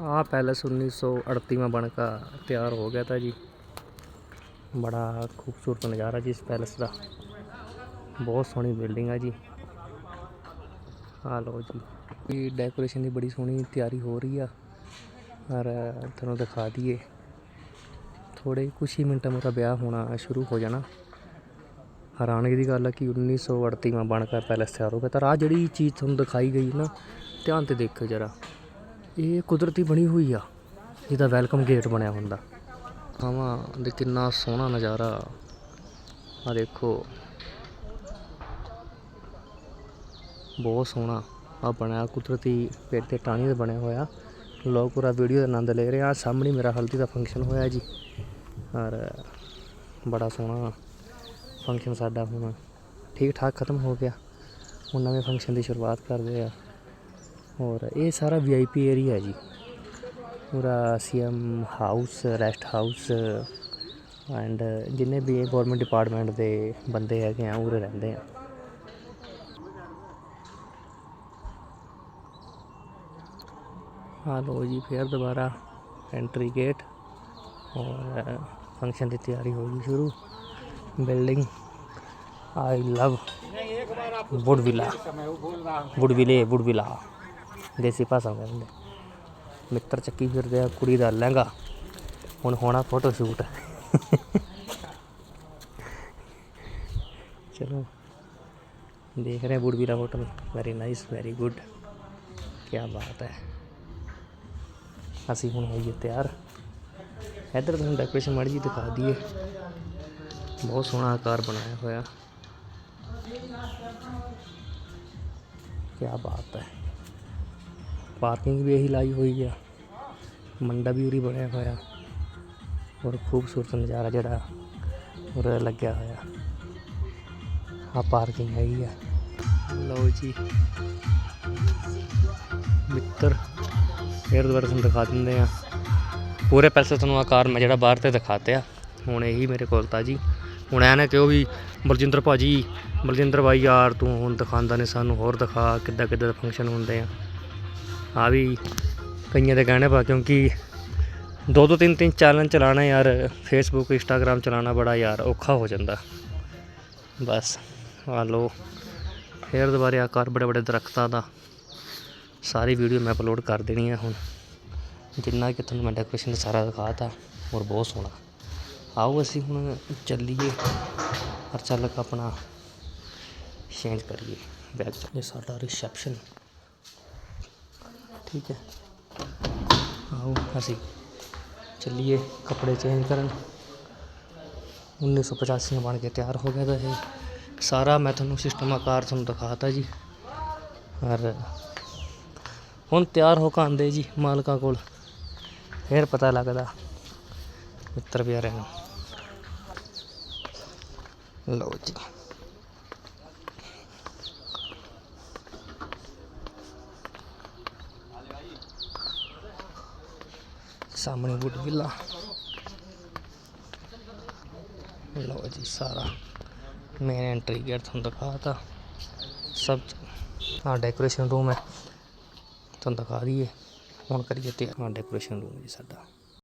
ਆ पैलेस 1938 में बनकर ਤਿਆਰ ਹੋ ਗਿਆ था ਜੀ। ਬੜਾ ਖੂਬਸੂਰਤ ਨਜ਼ਾਰਾ ਜੀ ਇਸ पैलेस ਦਾ। ਬਹੁਤ ਸੋਹਣੀ ਬਿਲਡਿੰਗ ਆ ਜੀ। ਆ ਲਓ ਜੀ। ਇਹ ਡੈਕੋਰੇਸ਼ਨ ਦੀ ਬੜੀ ਸੋਹਣੀ ਤਿਆਰੀ ਹੋ ਰਹੀ ਆ। ਔਰ ਤੁਹਾਨੂੰ ਦਿਖਾ ਦਈਏ। ਥੋੜੇ ਕੁਛ ਹੀ ਮਿੰਟਾਂ ਮੇਰਾ ਵਿਆਹ ਹੋਣਾ ਸ਼ੁਰੂ ਹੋ ਜਾਣਾ। ਹੈਰਾਨਗੀ ਦੀ ਗੱਲ ਆ ਕਿ 1938 ਮੈਂ ਬਣ ਕੇ ਪੈਲਸ ਤਿਆਰ ਹੋ ਗਿਆ। ਤਾਂ ਆ ਜਿਹੜੀ ਚੀਜ਼ ਤੁਹਾਨੂੰ ਦਿਖਾਈ ਗਈ ਨਾ, ਧਿਆਨ ਤੇ ਦੇਖੋ ਜਰਾ। ਇਹ ਕੁਦਰਤੀ ਬਣੀ ਹੋਈ ਆ, ਜਿਹਦਾ ਵੈਲਕਮ ਗੇਟ ਬਣਿਆ ਹੁੰਦਾ। ਆਵਾਂ ਦੇ ਕਿੰਨਾ ਸੋਹਣਾ ਨਜ਼ਾਰਾ। ਆ ਦੇਖੋ। ਬਹੁਤ ਸੋਹਣਾ ਆ ਬਣਿਆ, ਕੁਦਰਤੀ ਪੇੜ ਤੇ ਟਾਣੀ ਦਾ ਬਣਿਆ ਹੋਇਆ। ਲੋਕ ਪੂਰਾ ਵੀਡੀਓ ਦਾ ਆਨੰਦ ਲੈ ਰਹੇ। ਆ ਸਾਹਮਣੇ ਮੇਰਾ ਹਲਦੀ ਦਾ ਫੰਕਸ਼ਨ ਹੋਇਆ ਜੀ। ਔਰ ਬੜਾ ਸੋਹਣਾ ਫੰਕਸ਼ਨ ਸਾਡਾ ਹੁਣ। ਠੀਕ ਠਾਕ ਖਤਮ ਹੋ ਗਿਆ। ਹੁਣ ਨਵੇਂ ਫੰਕਸ਼ਨ ਦੀ ਸ਼ੁਰੂਆਤ ਕਰਦੇ ਆ। ਔਰ ਇਹ ਸਾਰਾ ਵੀਆਈਪੀ ਏਰੀਆ ਹੈ ਜੀ। ਪੂਰਾ CM house rest house and ਜਿੰਨੇ ਵੀ ਗਵਰਨਮੈਂਟ ਡਿਪਾਰਟਮੈਂਟ ਦੇ ਬੰਦੇ ਹੈਗੇ ਆ, ਉਰੇ ਰਹਿੰਦੇ ਆ। ਆ ਲਓ ਜੀ, ਫਿਰ ਦੁਬਾਰਾ ਐਂਟਰੀ ਗੇਟ ਔਰ ਫੰਕਸ਼ਨ ਦੀ ਤਿਆਰੀ ਹੋ ਗਈ ਸ਼ੁਰੂ। ਬਿਲਡਿੰਗ ਆਈ ਲਵ ਵੁਡਵਿਲਾ ਵੁਡਵਿਲੇ ਵੁਡਵਿਲਾ ਦੇਸੀ ਭਾਸ਼ਾ ਕਹਿੰਦੇ। ਮਿੱਤਰ ਚੱਕੀ ਫਿਰਦੇ ਆ, ਕੁੜੀ ਦਾ ਲਹਿੰਗਾ। ਹੁਣ ਹੋਣਾ ਫੋਟੋ ਸ਼ੂਟ ਚਲੋ। ਦੇਖ ਰਹੇ Woodvilla hotel very nice very good ਕੀ ਬਾਤ ਹੈ। ਅਸੀਂ ਹੁਣ ਹੋਈਏ ਤਿਆਰ। ਇੱਧਰ ਤੁਹਾਨੂੰ ਡੈਕੋਰੇਸ਼ਨ ਮਾੜੀ ਜੀ ਦਿਖਾ ਦਈਏ। ਬਹੁਤ ਸੋਹਣਾ ਆਕਾਰ ਬਣਾਇਆ ਹੋਇਆ। ਕੀ ਬਾਤ ਹੈ। ਪਾਰਕਿੰਗ ਵੀ ਇਹੀ ਲਾਈ ਹੋਈ ਆ। ਮੰਡਾ ਵੀ ਉਰੀ ਬਣਿਆ ਹੋਇਆ। ਔਰ ਖੂਬਸੂਰਤ ਨਜ਼ਾਰਾ ਜਿਹੜਾ ਉਰੇ ਲੱਗਿਆ ਹੋਇਆ। ਆ ਪਾਰਕਿੰਗ ਹੈਗੀ ਆ। ਲਓ ਜੀ। ਮਿੱਤਰ, ਫਿਰ ਦੁਬਾਰਾ ਤੁਹਾਨੂੰ ਦਿਖਾ ਦਿੰਦੇ ਆ। ਪੂਰੇ ਪੈਸੇ ਤੁਹਾਨੂੰ ਆਕਾਰ ਮੈਂ ਜਿਹੜਾ ਬਾਹਰ ਤੇ ਦਿਖਾਤੇ ਆ। ਹੁਣ ਇਹੀ ਮੇਰੇ ਕੋਲ ਤਾਂ ਜੀ। ਹੁਣ ਐ ਨਾ ਕਿਉਂ ਵੀ ਬਲਜਿੰਦਰ ਭਾਜੀ, ਬਲਜਿੰਦਰ ਭਾਈ ਯਾਰ ਤੂੰ ਹੁਣ ਦਿਖਾਉਂਦਾ ਨੇ ਸਾਨੂੰ। ਹੋਰ ਦਿਖਾ ਕਿੱਦਾਂ ਕਿੱਦਾਂ ਦੇ ਫੰਕਸ਼ਨ ਹੁੰਦੇ ਆ। ਆ ਵੀ ਕਈਆਂ ਦੇ ਕਹਿਣੇ ਪਾ, ਕਿਉਂਕਿ ਦੋ ਦੋ ਤਿੰਨ ਤਿੰਨ ਚੈਨਲ ਚਲਾਣਾ ਯਾਰ ਫੇਸਬੁੱਕ ਇੰਸਟਾਗ੍ਰਾਮ ਚਲਾਣਾ ਬੜਾ ਯਾਰ ਔਖਾ ਹੋ ਜਾਂਦਾ। ਬਸ ਆ ਲੋ ਫੇਰ ਦੁਬਾਰੇ ਆਕਾਰ ਬੜੇ ਬੜੇ ਦਰਖਤਾਂ ਦਾ ਸਾਰੀ ਵੀਡੀਓ ਮੈਂ ਅਪਲੋਡ ਕਰ ਦੇਣੀ ਹੈ ਹੁਣ। ਜਿੰਨਾ ਕਿ ਤੁਹਾਨੂੰ ਮੈਂ ਡੈਕੋਰੇਸ਼ਨ ਦਾ ਸਾਰਾ ਦਿਖਾਤਾ ਔਰ ਬਹੁਤ ਸੋਹਣਾ। ਆਓ ਅਸੀਂ ਹੁਣ ਚੱਲੀਏ ਔਰ ਚੱਲ ਆਪਣਾ ਚੇਂਜ ਕਰੀਏ। ਬੈਗ ਇਹ ਸਾਡਾ ਰਿਸੈਪਸ਼ਨ ਠੀਕ ਹੈ। ਆਓ, ਅਸੀਂ ਚੱਲੀਏ ਕੱਪੜੇ ਚੇਂਜ ਕਰਨ। 1985 ਬਣ ਕੇ ਤਿਆਰ ਹੋ ਗਿਆ ਤਾਂ ਇਹ ਸਾਰਾ ਮੈਂ ਤੁਹਾਨੂੰ ਸਿਸਟਮ ਆਕਾਰ ਤੁਹਾਨੂੰ ਦਿਖਾਤਾ ਜੀ। ਔਰ ਹੁਣ ਤਿਆਰ ਹੋ ਕੇ ਆਉਂਦੇ ਜੀ ਮਾਲਕਾਂ ਕੋਲ। ਫਿਰ ਪਤਾ ਲੱਗਦਾ ਮਿੱਤਰ ਪਿਆਰਿਆਂ ਨੂੰ। ਲਓ ਜੀ। ਸਾਹਮਣੇ ਵੁੱਡ ਵਿਲਾ ਲਓ ਜੀ ਸਾਰਾ ਮੇਨ ਐਂਟਰੀ ਗੇਟ ਤੁਹਾਨੂੰ ਦਿਖਾਤਾ। ਸਭ ਹਾਂ ਡੈਕੋਰੇਸ਼ਨ ਰੂਮ ਹੈ। ਤੁਹਾਨੂੰ ਦਿਖਾ ਦਈਏ। ਹੁਣ ਕਰੀਏ ਤੇ ਹਾਂ ਡੈਕੋਰੇਸ਼ਨ ਰੂਮ ਜੀ ਸਾਡਾ।